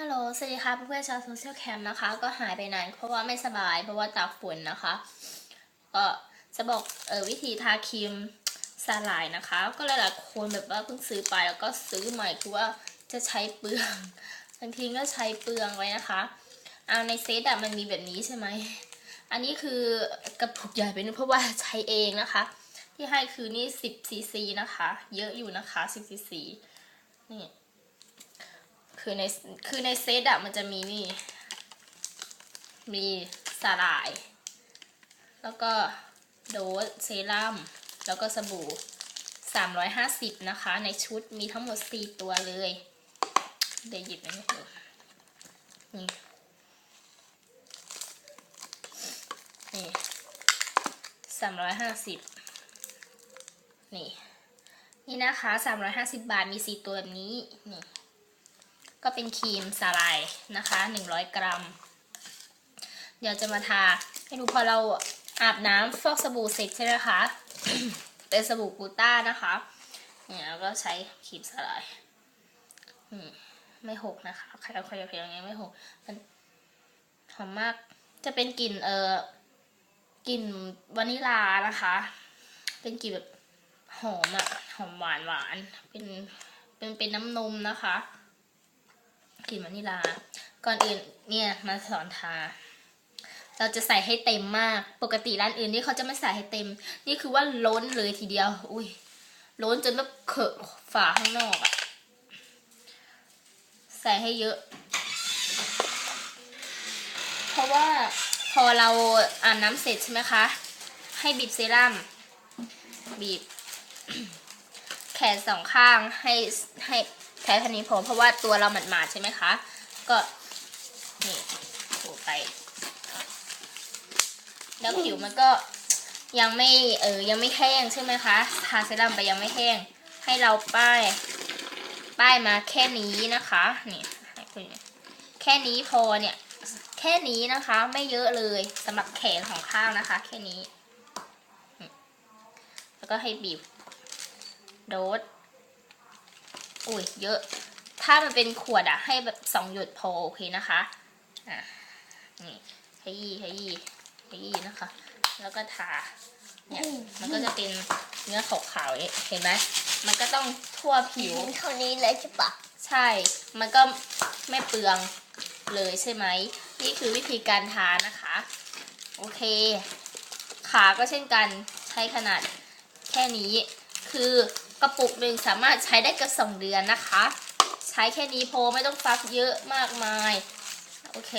ฮัลโหล สวัสดีค่ะเพื่อนๆชาวโซเชียลแคมป์นะคะ ก็หายไปนานเพราะว่าไม่สบาย เพราะว่าตากฝนนะคะ ก็จะบอกเออวิธีทาครีมสลายนะคะ ก็หลายๆคนแบบว่าเพิ่งซื้อไปแล้วก็ซื้อใหม่คือว่าจะใช้เปลืองบางทีก็ใช้เปลืองไว้นะคะเอาในเซตอะมันมีแบบนี้ใช่ไหม อันนี้คือกระปุกใหญ่ไปนิดเพราะว่าใช้เองนะคะ ที่ให้คือนี่10ซีซีนะคะ เยอะอยู่นะคะ10ซีซีนี่ คือในคือในเซตอะมันจะมีนี่ มีสาหร่าย แล้วก็โดสเซรั่มแล้วก็สบู่ 350 นะคะ ในชุดมีทั้งหมด 4 ตัวเลย เดี๋ยวหยิบอันนี้ดูนี่นี่สามร้อยห้าสิบนี่ นี่นะคะสามร้อยห้าสิบบาทมีสี่ตัวแบบนี้ นี่ ก็เป็นครีมสาลายนะคะหนึ่งร้อยกรัม เดี๋ยวจะมาทาให้ดูพอเราอาบน้ำฟอกสบู่เสร็จใช่ไหมคะ เป็นสบู่กูต้านะคะ เนี่ยแล้วก็ใช้ครีมสาลายไม่หกนะคะใครเอาใครเอาใครเอาไงไม่หกมันหอมมาก จะเป็นกลิ่นเอ่อกลิ่นวานิลานะคะ เป็นกลิ่นแบบหอมอะหอมหวานหวาน เป็นเป็นเป็นน้ำนมนะคะ กลิ่นวานิลา ก่อนอื่นเนี่ยมาสอนทา เราจะใส่ให้เต็มมาก ปกติร้านอื่นนี่เขาจะไม่ใส่ให้เต็ม นี่คือว่าล้นเลยทีเดียว อุ้ยล้นจนแบบเขอะฝาข้างนอกอะใส่ให้เยอะ เพราะว่าพอเราอาบน้ำเสร็จใช่ไหมคะ ให้บีบเซรั่มบีบ แขนสองข้างให้ให้ แค่เท่นี้พอเพราะว่าตัวเราหมาดๆใช่ไหมคะ ก็นี่ถูไป แล้วผิวมันก็ยังไม่เออยังไม่แห้งใช่ไหมคะทาเซรั่มไปยังไม่แห้ง ให้เราป้าย ป้ายมาแค่นี้นะคะนี่แค่นี้พอเนี่ยแค่นี้นะคะไม่เยอะเลยสำหรับแขนของข้างนะคะ แค่นี้ แล้วก็ให้บีบโดส อุ้ยเยอะ ถ้ามันเป็นขวดอะให้แบบสองหยดพอโอเคนะคะอะนี่ขยี้ขยี้ขยี้นะคะ แล้วก็ทาเนี่ยมันก็จะเป็นเนื้อขาวๆอย่างนี้เห็นไหมมันก็ต้องทั่วผิวเท่านี้เลยใช่ปะใช่ มันก็ไม่เปลืองเลยใช่ไหมนี่คือวิธีการทานะคะ โอเค ขาก็เช่นกันใช้ขนาดแค่นี้คือ กระปุกหนึ่งสามารถใช้ได้กับสองเดือนนะคะ ใช้แค่นี้พอไม่ต้องฟักเยอะมากมาย โอเค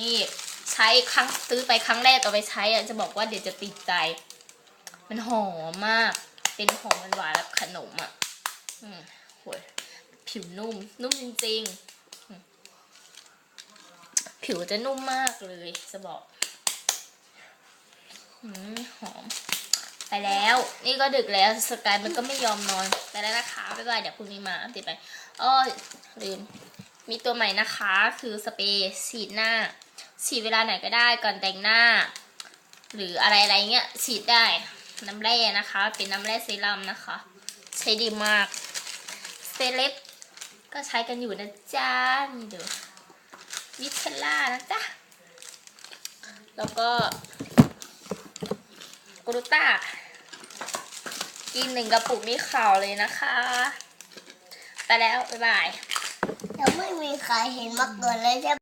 นี่ใช้ครั้งซื้อไปครั้งแรกเอาไปใช้อะจะบอกว่าเดี๋ยวจะติดใจ มันหอมมาก เป็นหอมหวานๆแบบขนมอะ อืมโหยผิวนุ่ม นุ่มจริงๆ ผิวจะนุ่มมากเลย จะบอกอืมหอม ไปแล้ว นี่ก็ดึกแล้วสกายมันก็ไม่ยอมนอน ไปแล้วนะคะบ๊ายบายเดี๋ยวพรุ่งนี้มาอัปเดตไปอ้อลืมมีตัวใหม่นะคะ คือสเปรย์ฉีดหน้า ฉีดเวลาไหนก็ได้ก่อนแต่งหน้า หรืออะไรอะไรเงี้ยฉีดได้น้ำแร่นะคะ เป็นน้ำแร่เซรั่มนะคะ ใช้ดีมากเซเลบก็ใช้กันอยู่นะจ๊ะนี่ดูวิเทลล่านะจ๊ะ แล้วก็กรูต้า กินหนึ่งกระปุกนี่ข่าวเลยนะคะ ไปแล้ว บ๊ายบาย ยังไม่มีใครเห็นมาก่อนเลยใช่